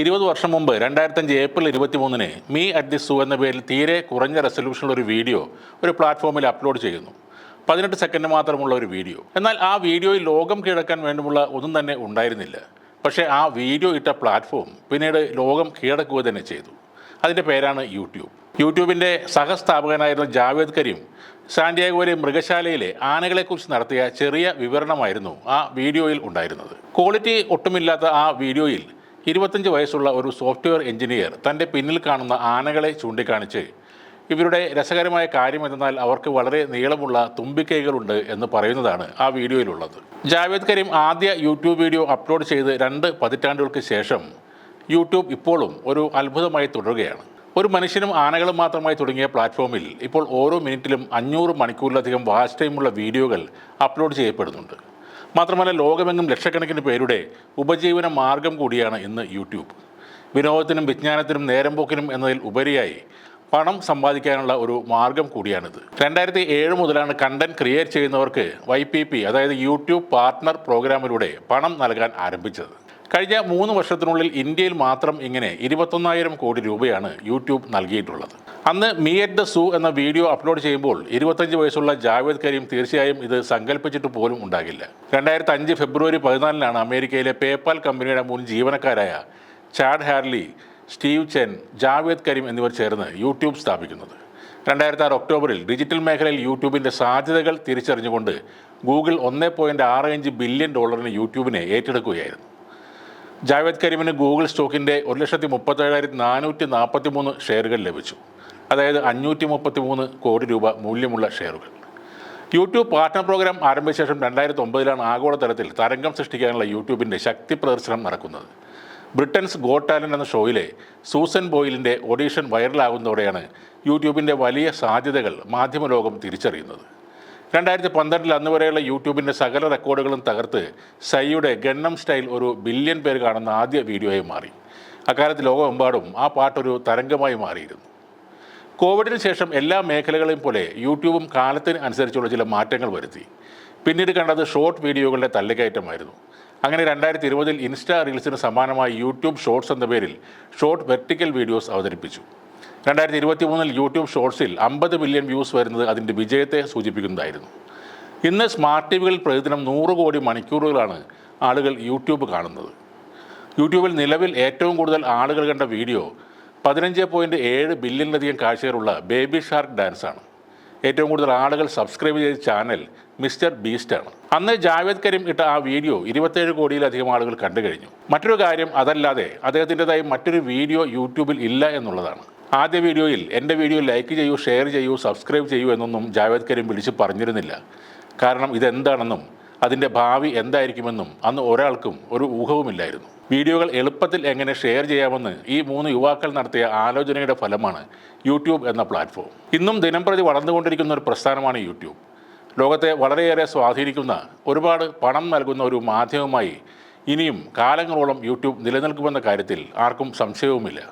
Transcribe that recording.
ഇരുപത് വർഷം മുമ്പ് രണ്ടായിരത്തഞ്ച് ഏപ്രിൽ ഇരുപത്തി മൂന്നിന് മീ അറ്റ് ദി സൂ എന്ന പേരിൽ തീരെ കുറഞ്ഞ റെസൊല്യൂഷനുള്ള ഒരു വീഡിയോ ഒരു പ്ലാറ്റ്ഫോമിൽ അപ്ലോഡ് ചെയ്യുന്നു. പതിനെട്ട് സെക്കൻഡ് മാത്രമുള്ള ഒരു വീഡിയോ. എന്നാൽ ആ വീഡിയോയിൽ ലോകം കീഴടക്കാൻ വേണ്ടുമുള്ള ഒന്നും തന്നെ ഉണ്ടായിരുന്നില്ല. പക്ഷേ ആ വീഡിയോ ഇട്ട പ്ലാറ്റ്ഫോം പിന്നീട് ലോകം കീഴടക്കുക തന്നെ ചെയ്തു. അതിന്റെ പേരാണ് യൂട്യൂബ്. യൂട്യൂബിന്റെ സഹസ്ഥാപകനായിരുന്ന ജാവേദ് കരീം സാന്റിയാഗോയിലെ മൃഗശാലയിലെ ആനകളെക്കുറിച്ച് നടത്തിയ ചെറിയ വിവരണമായിരുന്നു ആ വീഡിയോയിൽ ഉണ്ടായിരുന്നത്. ക്വാളിറ്റി ഒട്ടുമില്ലാത്ത ആ വീഡിയോയിൽ ഇരുപത്തഞ്ച് വയസ്സുള്ള ഒരു സോഫ്റ്റ്വെയർ എഞ്ചിനീയർ തന്റെ പിന്നിൽ കാണുന്ന ആനകളെ ചൂണ്ടിക്കാണിച്ച് ഇവരുടെ രസകരമായ കാര്യം എന്തെന്നാൽ അവർക്ക് വളരെ നീളമുള്ള തുമ്പിക്കൈകളുണ്ട് എന്ന് പറയുന്നതാണ് ആ വീഡിയോയിലുള്ളത്. ജാവേദ് കരീം ആദ്യ യൂട്യൂബ് വീഡിയോ അപ്ലോഡ് ചെയ്ത് രണ്ട് പതിറ്റാണ്ടുകൾക്ക് ശേഷം യൂട്യൂബ് ഇപ്പോഴും ഒരു അത്ഭുതമായി തുടരുകയാണ്. ഒരു മനുഷ്യനും ആനകളും മാത്രമായി തുടങ്ങിയ പ്ലാറ്റ്ഫോമിൽ ഇപ്പോൾ ഓരോ മിനിറ്റിലും അഞ്ഞൂറ് മണിക്കൂറിലധികം വാച്ച് ടൈമുള്ള വീഡിയോകൾ അപ്ലോഡ് ചെയ്യപ്പെടുന്നുണ്ട്. മാത്രമല്ല ലോകമെങ്ങും ലക്ഷക്കണക്കിന് പേരുടെ ഉപജീവന മാർഗം കൂടിയാണ് ഇന്ന് യൂട്യൂബ്. വിനോദത്തിനും വിജ്ഞാനത്തിനും നേരം പോക്കിനും എന്നതിൽ ഉപരിയായി പണം സമ്പാദിക്കാനുള്ള ഒരു മാർഗം കൂടിയാണിത്. രണ്ടായിരത്തി ഏഴ് മുതലാണ് കണ്ടന്റ് ക്രിയേറ്റ് ചെയ്യുന്നവർക്ക് വൈ പി പി അതായത് യൂട്യൂബ് പാർട്ട്ണർ പ്രോഗ്രാമിലൂടെ പണം നൽകാൻ ആരംഭിച്ചത്. കഴിഞ്ഞ മൂന്ന് വർഷത്തിനുള്ളിൽ ഇന്ത്യയിൽ മാത്രം ഇങ്ങനെ ഇരുപത്തൊന്നായിരം കോടി രൂപയാണ് യൂട്യൂബ് നൽകിയിട്ടുള്ളത്. അന്ന് മീ അറ്റ് ദ സൂ എന്ന വീഡിയോ അപ്ലോഡ് ചെയ്യുമ്പോൾ ഇരുപത്തഞ്ച് വയസ്സുള്ള ജാവേദ് കരീം തീർച്ചയായും ഇത് സങ്കല്പിച്ചിട്ട് പോലും ഉണ്ടാകില്ല. രണ്ടായിരത്തി അഞ്ച് ഫെബ്രുവരി പതിനാലിനാണ് അമേരിക്കയിലെ പേപ്പാൽ കമ്പനിയുടെ മുൻ ജീവനക്കാരായ Chad Hurley Steve Chen Jawed Karim എന്നിവർ ചേർന്ന് യൂട്യൂബ് സ്ഥാപിക്കുന്നത്. രണ്ടായിരത്തി ആറ് ഒക്ടോബറിൽ ഡിജിറ്റൽ മേഖലയിൽ യൂട്യൂബിന്റെ സാധ്യതകൾ തിരിച്ചറിഞ്ഞുകൊണ്ട് ഗൂഗിൾ ഒന്ന് പോയിന്റ് ആറ് അഞ്ച് ബില്യൺ ഡോളറിന് യൂട്യൂബിനെ ഏറ്റെടുക്കുകയായിരുന്നു. ജാവേദ് കരീമിന് ഗൂഗിൾ സ്റ്റോക്കിന്റെ ഒരു ലക്ഷത്തി മുപ്പത്തേഴായിരത്തി നാനൂറ്റി നാൽപ്പത്തി മൂന്ന് ഷെയറുകൾ ലഭിച്ചു. അതായത് അഞ്ഞൂറ്റി മുപ്പത്തി മൂന്ന് കോടി രൂപ മൂല്യമുള്ള ഷെയറുകൾ. യൂട്യൂബ് പാർട്ട്ണർ പ്രോഗ്രാം ആരംഭിച്ച ശേഷം രണ്ടായിരത്തി ഒമ്പതിലാണ് ആഗോളതലത്തിൽ തരംഗം സൃഷ്ടിക്കാനുള്ള യൂട്യൂബിന്റെ ശക്തി പ്രദർശനം നടക്കുന്നത്. ബ്രിട്ടൻസ് ഗോട്ട് ടാലന്റ് എന്ന ഷോയിലെ സൂസൻ ബോയിലിന്റെ ഓഡീഷൻ വൈറലാകുന്നതോടെയാണ് യൂട്യൂബിന്റെ വലിയ സാധ്യതകൾ മാധ്യമലോകം തിരിച്ചറിയുന്നത്. രണ്ടായിരത്തി പന്ത്രണ്ടിൽ അന്ന് വരെയുള്ള യൂട്യൂബിന്റെ സകല റെക്കോർഡുകളും തകർത്ത് സൈയുടെ ഗണ്ണം സ്റ്റൈൽ ഒരു ബില്യൺ പേര് കാണുന്ന ആദ്യ വീഡിയോയായി മാറി. അക്കാലത്ത് ലോകമെമ്പാടും ആ പാട്ടൊരു തരംഗമായി മാറിയിരുന്നു. കോവിഡിന് ശേഷം എല്ലാ മേഖലകളെയും പോലെ യൂട്യൂബും കാലത്തിന് അനുസരിച്ചുള്ള ചില മാറ്റങ്ങൾ വരുത്തി. പിന്നീട് കണ്ടത് ഷോർട്ട് വീഡിയോകളുടെ തള്ളിക്കയറ്റമായിരുന്നു അങ്ങനെ രണ്ടായിരത്തി ഇരുപതിൽ ഇൻസ്റ്റാ റീൽസിന് സമാനമായി യൂട്യൂബ് ഷോർട്സ് എന്ന പേരിൽ ഷോർട്ട് വെർട്ടിക്കൽ വീഡിയോസ് അവതരിപ്പിച്ചു. രണ്ടായിരത്തി ഇരുപത്തി മൂന്നിൽ യൂട്യൂബ് ഷോർട്സിൽ അമ്പത് മില്യൺ വ്യൂസ് വരുന്നത് അതിന്റെ വിജയത്തെ സൂചിപ്പിക്കുന്നതായിരുന്നു. ഇന്ന് സ്മാർട്ട് ടി വികളിൽ പ്രതിദിനം നൂറ് കോടി മണിക്കൂറുകളാണ് ആളുകൾ യൂട്യൂബ് കാണുന്നത്. യൂട്യൂബിൽ നിലവിൽ ഏറ്റവും കൂടുതൽ ആളുകൾ കണ്ട വീഡിയോ പതിനഞ്ച് പോയിന്റ് ഏഴ് ബില്യണിലധികം കാഴ്ചകളുള്ള ബേബി ഷാർക്ക് ഡാൻസാണ് ഏറ്റവും കൂടുതൽ ആളുകൾ സബ്സ്ക്രൈബ് ചെയ്ത ചാനൽ മിസ്റ്റർ ബീസ്റ്റാണ് അന്ന് ജാവേദ് കരീം ഇട്ട ആ വീഡിയോ ഇരുപത്തേഴ് കോടിയിലധികം ആളുകൾ കണ്ടു കഴിഞ്ഞു. മറ്റൊരു കാര്യം അതല്ലാതെ അദ്ദേഹത്തിന്റെതായി മറ്റൊരു വീഡിയോ യൂട്യൂബിൽ ഇല്ല എന്നുള്ളതാണ്. ആദ്യ വീഡിയോയിൽ എന്റെ വീഡിയോ ലൈക്ക് ചെയ്യൂ ഷെയർ ചെയ്യൂ സബ്സ്ക്രൈബ് ചെയ്യൂ എന്നൊന്നും ജാവേദ് കരീം വിളിച്ച് പറഞ്ഞിരുന്നില്ല. കാരണം ഇതെന്താണെന്നും അതിന്റെ ഭാവി എന്തായിരിക്കുമെന്നും അന്ന് ഒരാൾക്കും ഒരു ഊഹവുമില്ലായിരുന്നു. വീഡിയോകൾ എളുപ്പത്തിൽ എങ്ങനെ ഷെയർ ചെയ്യാമെന്ന് ഈ മൂന്ന് യുവാക്കൾ നടത്തിയ ആലോചനയുടെ ഫലമാണ് യൂട്യൂബ് എന്ന പ്ലാറ്റ്ഫോം. ഇന്നും ദിനംപ്രതി വളർന്നുകൊണ്ടിരിക്കുന്ന ഒരു പ്രസ്ഥാനമാണ് യൂട്യൂബ്. ലോകത്തെ വളരെയേറെ സ്വാധീനിക്കുന്ന ഒരുപാട് പണം നൽകുന്ന ഒരു മാധ്യമമായി ഇനിയും കാലങ്ങളോളം യൂട്യൂബ് നിലനിൽക്കുമെന്ന കാര്യത്തിൽ ആർക്കും സംശയവുമില്ല.